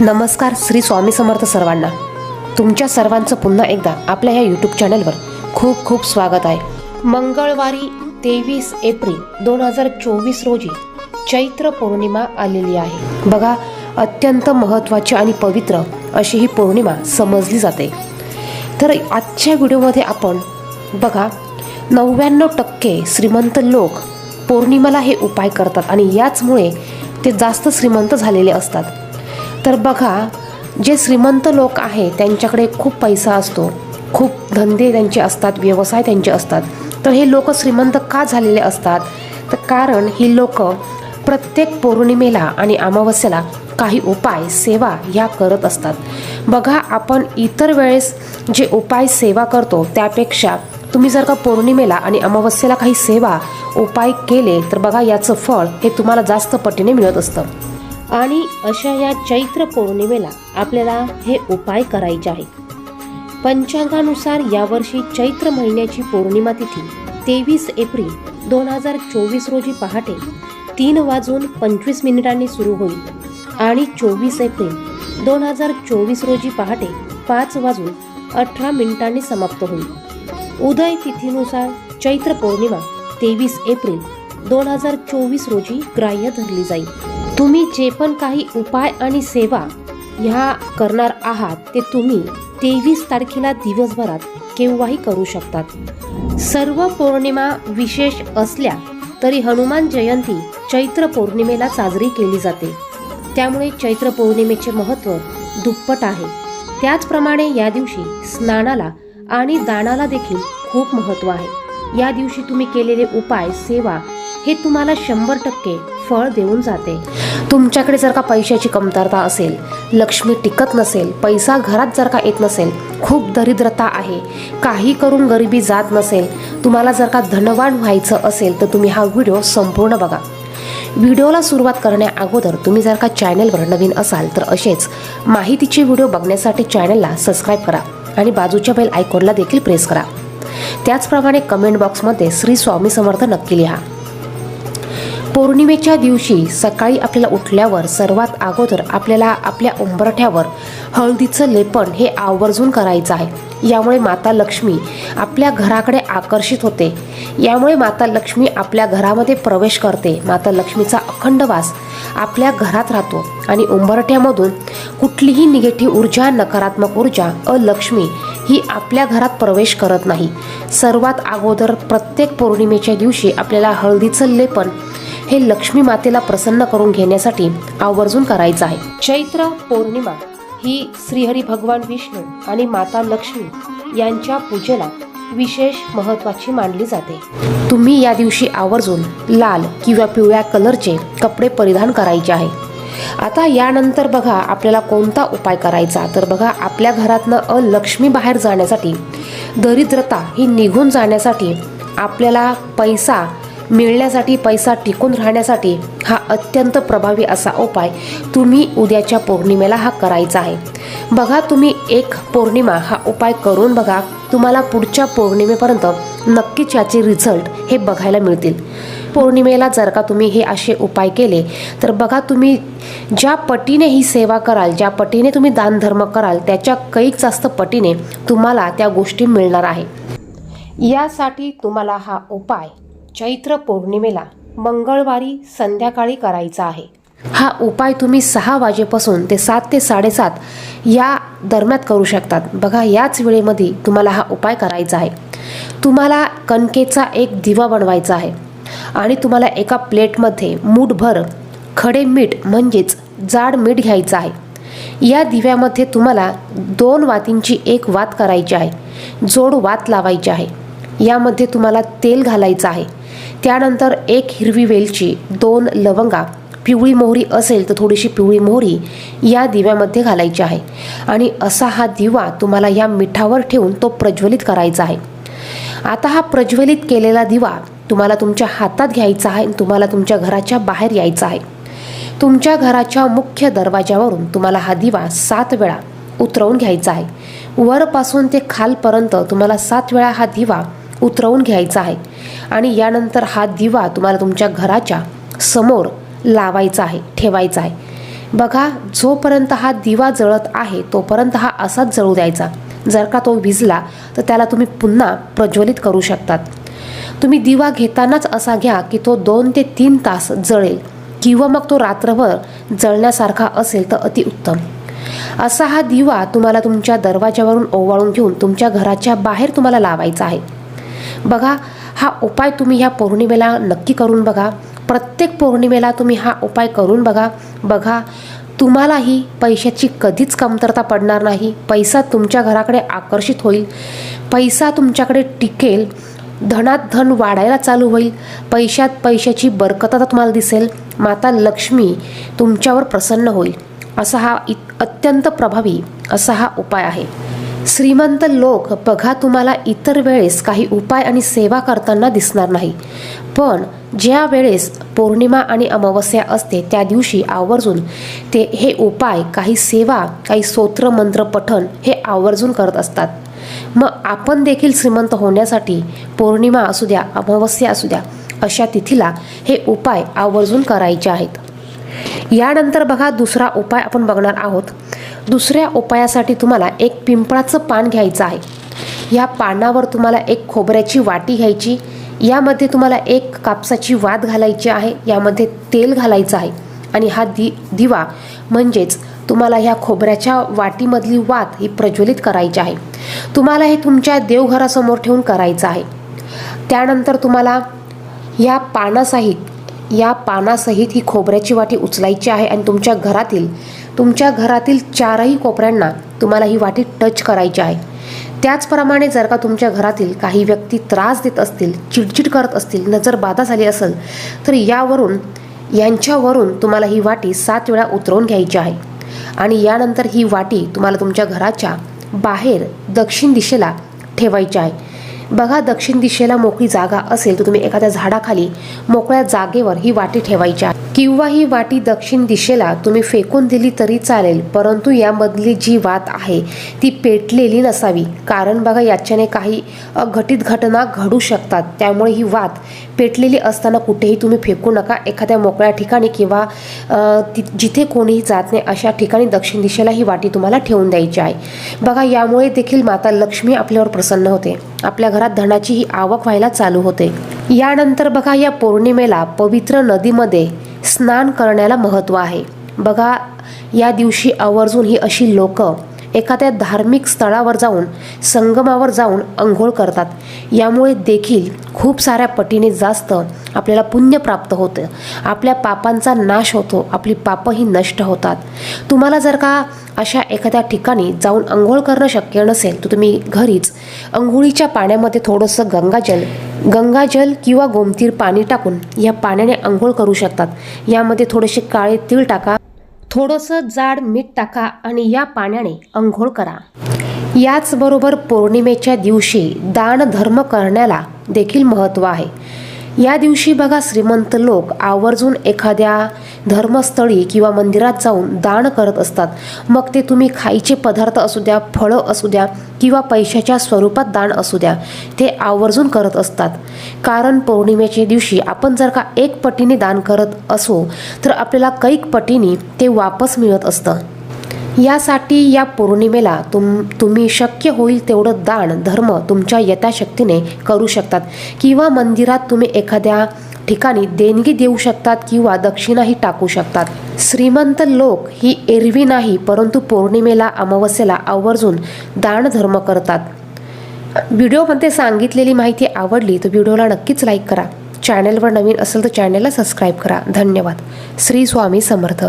नमस्कार श्री स्वामी समर्थ सर्वांना. तुमच्या सर्वांचं पुन्हा एकदा आपल्या या यूट्यूब चॅनलवर खूप खूप स्वागत आहे. मंगळवारी तेवीस एप्रिल दोन हजार चोवीस रोजी चैत्र पौर्णिमा आलेली आहे. बघा अत्यंत महत्त्वाची आणि पवित्र अशी ही पौर्णिमा समजली जाते. तर आजच्या व्हिडिओमध्ये आपण बघा नव्याण्णव टक्के श्रीमंत लोक पौर्णिमेला हे उपाय करतात आणि याचमुळे ते जास्त श्रीमंत झालेले असतात. तर बघा जे श्रीमंत लोक आहे त्यांच्याकडे खूप पैसा असतो. खूप धंदे त्यांचे असतात व्यवसाय त्यांचे असतात. तर हे लोक श्रीमंत का झालेले असतात? तर कारण ही लोक प्रत्येक पौर्णिमेला आणि अमावस्येला काही उपाय सेवा ह्या करत असतात. बघा आपण इतर वेळेस जे उपाय सेवा करतो त्यापेक्षा तुम्ही जर का पौर्णिमेला आणि अमावस्येला काही सेवा उपाय केले तर बघा याचं फळ हे तुम्हाला जास्त पटीने मिळत असतं. आणि अशा या चैत्र पौर्णिमेला आपल्याला हे उपाय करायचे आहे पंचांगानुसार यावर्षी चैत्र महिन्याची पौर्णिमा तिथी तेवीस एप्रिल दोन हजार चोवीस रोजी पहाटे तीन वाजून पंचवीस मिनिटांनी सुरू होईल आणि चोवीस एप्रिल दोन हजार चोवीस रोजी पहाटे पाच वाजून अठरा मिनिटांनी समाप्त होईल. उदय तिथीनुसार चैत्र पौर्णिमा तेवीस एप्रिल दोन हजार चोवीस रोजी ग्राह्य धरली जाईल. तुम्ही जे पण काही उपाय आणि सेवा ह्या करणार आहात ते तुम्ही तेवीस तारखेला दिवसभरात केव्हाही करू शकतात. सर्व पौर्णिमा विशेष असल्या तरी हनुमान जयंती चैत्र पौर्णिमेला साजरी केली जाते. त्यामुळे चैत्र पौर्णिमेचे महत्त्व दुप्पट आहे. त्याचप्रमाणे या दिवशी स्नानाला आणि दानाला देखील खूप महत्त्व आहे. या दिवशी तुम्ही केलेले उपाय सेवा हे तुम्हाला शंभर टक्के फळ देऊन जाते. तुमच्याकडे जर का पैशाची कमतरता असेल लक्ष्मी टिकत नसेल पैसा घरात जर का येत नसेल खूप दरिद्रता आहे. काही करून गरिबी जात नसेल तुम्हाला जर का धनवान व्हायचं असेल तर तुम्ही हा व्हिडिओ संपूर्ण बघा. व्हिडिओला सुरुवात करण्या अगोदर तुम्ही जर का चॅनलवर नवीन असाल तर असेच माहितीचे व्हिडिओ बघण्यासाठी चॅनलला सबस्क्राईब करा आणि बाजूच्या बेल आयकॉनला देखील प्रेस करा. त्याचप्रमाणे कमेंट बॉक्समध्ये श्री स्वामी समर्थ नक्की लिहा. पौर्णिमेच्या दिवशी सकाळी आपल्याला उठल्यावर सर्वात अगोदर आपल्याला आपल्या उंबरठ्यावर हळदीचं लेपन हे आवर्जून करायचं आहे. यामुळे माता लक्ष्मी आपल्या घराकडे आकर्षित होते. यामुळे माता लक्ष्मी आपल्या घरामध्ये प्रवेश करते. माता लक्ष्मीचा अखंड वास आपल्या घरात राहतो आणि उंबरठ्यामधून कुठलीही निगेटिव्ह ऊर्जा नकारात्मक ऊर्जा अलक्ष्मी ही आपल्या घरात प्रवेश करत नाही. सर्वात अगोदर प्रत्येक पौर्णिमेच्या दिवशी आपल्याला हळदीचं लेपन हे लक्ष्मी मातेला प्रसन्न करून घेण्यासाठी आवर्जून करायचं आहे. चैत्र पौर्णिमा ही श्रीहरी भगवान विष्णू आणि माता लक्ष्मी यांच्या पूजेला विशेष महत्वाची मानली जाते. तुम्ही या दिवशी आवर्जून लाल किंवा पिवळ्या कलरचे कपडे परिधान करायचे आहे. आता यानंतर बघा आपल्याला कोणता उपाय करायचा. तर बघा आपल्या घरातनं अलक्ष्मी बाहेर जाण्यासाठी दरिद्रता ही निघून जाण्यासाठी आपल्याला पैसा मिळण्यासाठी पैसा टिकून राहण्यासाठी हा अत्यंत प्रभावी असा उपाय तुम्ही उद्याच्या पौर्णिमेला हा करायचा आहे. बघा तुम्ही एक पौर्णिमा हा उपाय करून बघा तुम्हाला पुढच्या पौर्णिमेपर्यंत नक्कीच याचे रिझल्ट हे बघायला मिळतील. पौर्णिमेला जर का तुम्ही हे असे उपाय केले तर बघा तुम्ही ज्या पटीने ही सेवा कराल ज्या पटीने तुम्ही दानधर्म कराल त्याच्या कैक जास्त पटीने तुम्हाला त्या गोष्टी मिळणार आहे. यासाठी तुम्हाला हा उपाय चैत्र पौर्णिमेला मंगळवारी संध्याकाळी करायचा आहे. हा उपाय तुम्ही सहा वाजेपासून ते सात ते साडेसात या दरम्यान करू शकतात. बघा याच वेळेमध्ये तुम्हाला हा उपाय करायचा आहे. तुम्हाला कणकेचा एक दिवा बनवायचा आहे आणि तुम्हाला एका प्लेटमध्ये मूठभर खडे मीठ म्हणजेच जाड मीठ घ्यायचं आहे. या दिव्यामध्ये तुम्हाला दोन वातींची एक वात करायची आहे. जोड वात लावायची आहे. यामध्ये तुम्हाला तेल घालायचं आहे. त्यानंतर एक हिरवी वेलची दोन लवंगा पिवळी मोहरी असेल तर थोडीशी पिवळी मोहरी या दिव्यामध्ये घालायची आहे. आणि असा हा दिवा तुम्हाला या मिठावर ठेवून तो प्रज्वलित करायचा आहे. आता हा प्रज्वलित केलेला दिवा तुम्हाला तुमच्या हातात घ्यायचा आहे आणि तुम्हाला तुमच्या घराच्या बाहेर यायचा आहे. तुमच्या घराच्या मुख्य दरवाजावरून तुम्हाला हा दिवा सात वेळा उतरवून घ्यायचा आहे. वरपासून ते खालपर्यंत तुम्हाला सात वेळा हा दिवा उतरवून घ्यायचा आहे. आणि यानंतर हा दिवा तुम्हाला तुमच्या घराच्या समोर लावायचा आहे ठेवायचा आहे. बघा जोपर्यंत हा दिवा जळत आहे तोपर्यंत हा असाच जळू द्यायचा. जर का तो विजला तर त्याला तुम्ही पुन्हा प्रज्वलित करू शकतात. तुम्ही दिवा घेतानाच असा घ्या की तो दोन ते तीन तास जळेल किंवा मग तो रात्रभर जळण्यासारखा असेल तर अतिउत्तम असा हा दिवा तुम्हाला तुमच्या दरवाजावरून ओवाळून घेऊन तुमच्या घराच्या बाहेर तुम्हाला लावायचा आहे. बघा हा उपाय तुम्ही ह्या पौर्णिमेला नक्की करून बघा. प्रत्येक पौर्णिमेला तुम्ही हा उपाय करून बघा. बघा तुम्हालाही पैशाची कधीच कमतरता पडणार नाही. पैसा तुमच्या घराकडे आकर्षित होईल. पैसा तुमच्याकडे टिकेल. धनात धन वाढायला चालू होईल. पैशात पैशाची बरकतता तुम्हाला दिसेल. माता लक्ष्मी तुमच्यावर प्रसन्न होईल. असा हा इत अत्यंत प्रभावी असा हा उपाय आहे. श्रीमंत लोक बघा तुम्हाला इतर वेळेस काही उपाय आणि सेवा करताना दिसणार नाही. पण ज्या वेळेस पौर्णिमा आणि अमावस्या असते त्या दिवशी आवर्जून ते हे उपाय काही सेवा काही स्तोत्र मंत्र पठण हे आवर्जून करत असतात. मग आपण देखील श्रीमंत होण्यासाठी पौर्णिमा असू द्या अमावस्या असू द्या अशा तिथीला हे उपाय आवर्जून करायचे आहेत. यानंतर बघा दुसरा उपाय आपण बघणार आहोत. दुसऱ्या उपायासाठी तुम्हाला एक पिंपळाचं पान घ्यायचं आहे. या पानावर तुम्हाला एक खोबऱ्याची वाटी घ्यायची. यामध्ये तुम्हाला एक कापसाची वात घालायची आहे. यामध्ये तेल घालायचं आहे. आणि हा दि दिवा म्हणजेच तुम्हाला ह्या खोबऱ्याच्या वाटीमधली वात ही प्रज्वलित करायची आहे. तुम्हाला हे तुमच्या देवघरासमोर ठेवून करायचं आहे. त्यानंतर तुम्हाला या पानासहित या पानासहित ही खोबऱ्याची वाटी उचलायची आहे आणि तुमच्या घरातील तुमच्या घरातील चारही कोपऱ्यांना तुम्हाला ही वाटी टच करायची आहे. त्याचप्रमाणे जर का तुमच्या घरातील काही व्यक्ती त्रास देत असतील चिडचिड करत असतील नजर बाधा झाली असेल तर यावरून यांच्यावरून तुम्हाला ही वाटी सात वेळा उतरवून घ्यायची आहे. आणि यानंतर ही वाटी तुम्हाला तुमच्या घराच्या बाहेर दक्षिण दिशेला ठेवायची आहे. बघा दक्षिण दिशेला मोकळी जागा असेल तर तुम्ही एखाद्या झाडाखाली मोकळ्या जागेवर ही वाटी ठेवायची किंवा ही वाटी दक्षिण दिशेला तुम्ही फेकून दिली तरी चालेल परंतु यामधली जी वात आहे ती पेटलेली नसावी. कारण बघा याच्याने काही अघटित घटना घडू शकतात. त्यामुळे ही वात पेटलेली असताना कुठेही तुम्ही फेकू नका. एखाद्या मोकळ्या ठिकाणी किंवा ति- जिथे कोणीही जात नाही अशा ठिकाणी दक्षिण दिशेला ही वाटी तुम्हाला ठेवून द्यायची आहे. बघा यामुळे देखील माता लक्ष्मी आपल्यावर प्रसन्न होते. आपल्या घरात धनाची ही आवक व्हायला चालू होते. यानंतर बघा या पौर्णिमेला पवित्र नदीमध्ये स्नान करण्याला महत्त्व आहे. बघा या दिवशी आवर्जून ही अशी लोकं एखाद्या धार्मिक स्थळावर जाऊन संगमावर जाऊन अंघोळ करतात. यामुळे देखील खूप साऱ्या पटीने जास्त आपल्याला पुण्य प्राप्त होतं. आपल्या पापांचा नाश होतो आपली पापही नष्ट होतात. तुम्हाला जर का अशा एखाद्या ठिकाणी जाऊन अंघोळ करणं शक्य नसेल तर तुम्ही घरीच अंघोळीच्या पाण्यामध्ये थोडंसं गंगाजल गंगाजल किंवा गोमतीर पाणी टाकून या पाण्याने अंघोळ करू शकतात. यामध्ये थोडेसे काळे तीळ टाका. थोडंसं जाड मीठ टाका आणि या पाण्याने अंघोळ करा. याचबरोबर पौर्णिमेच्या दिवशी दान धर्म करण्याला देखील महत्त्व आहे. या दिवशी बघा श्रीमंत लोक आवर्जून एखाद्या धर्मस्थळी किंवा मंदिरात जाऊन दान करत असतात. मग ते तुम्ही खायचे पदार्थ असू द्या फळं असू द्या किंवा पैशाच्या स्वरूपात दान असू द्या ते आवर्जून करत असतात. कारण पौर्णिमेच्या दिवशी आपण जर का एक पटीने दान करत असो तर आपल्याला कैक पटीने ते वापस मिळत असतं. यासाठी या पौर्णिमेला तुम तुम्ही शक्य होईल तेवढं दान धर्म तुमच्या यथाशक्तीने करू शकतात. किंवा मंदिरात तुम्ही एखाद्या ठिकाणी देणगी देऊ शकतात किंवा दक्षिणाही टाकू शकतात. श्रीमंत लोक ही एरवी नाही परंतु पौर्णिमेला अमावस्येला आवर्जून दानधर्म करतात. व्हिडिओमध्ये सांगितलेली माहिती आवडली तर व्हिडिओला नक्कीच लाईक करा. चॅनलवर नवीन असेल तर चॅनलला सबस्क्राईब करा. धन्यवाद. श्री स्वामी समर्थ.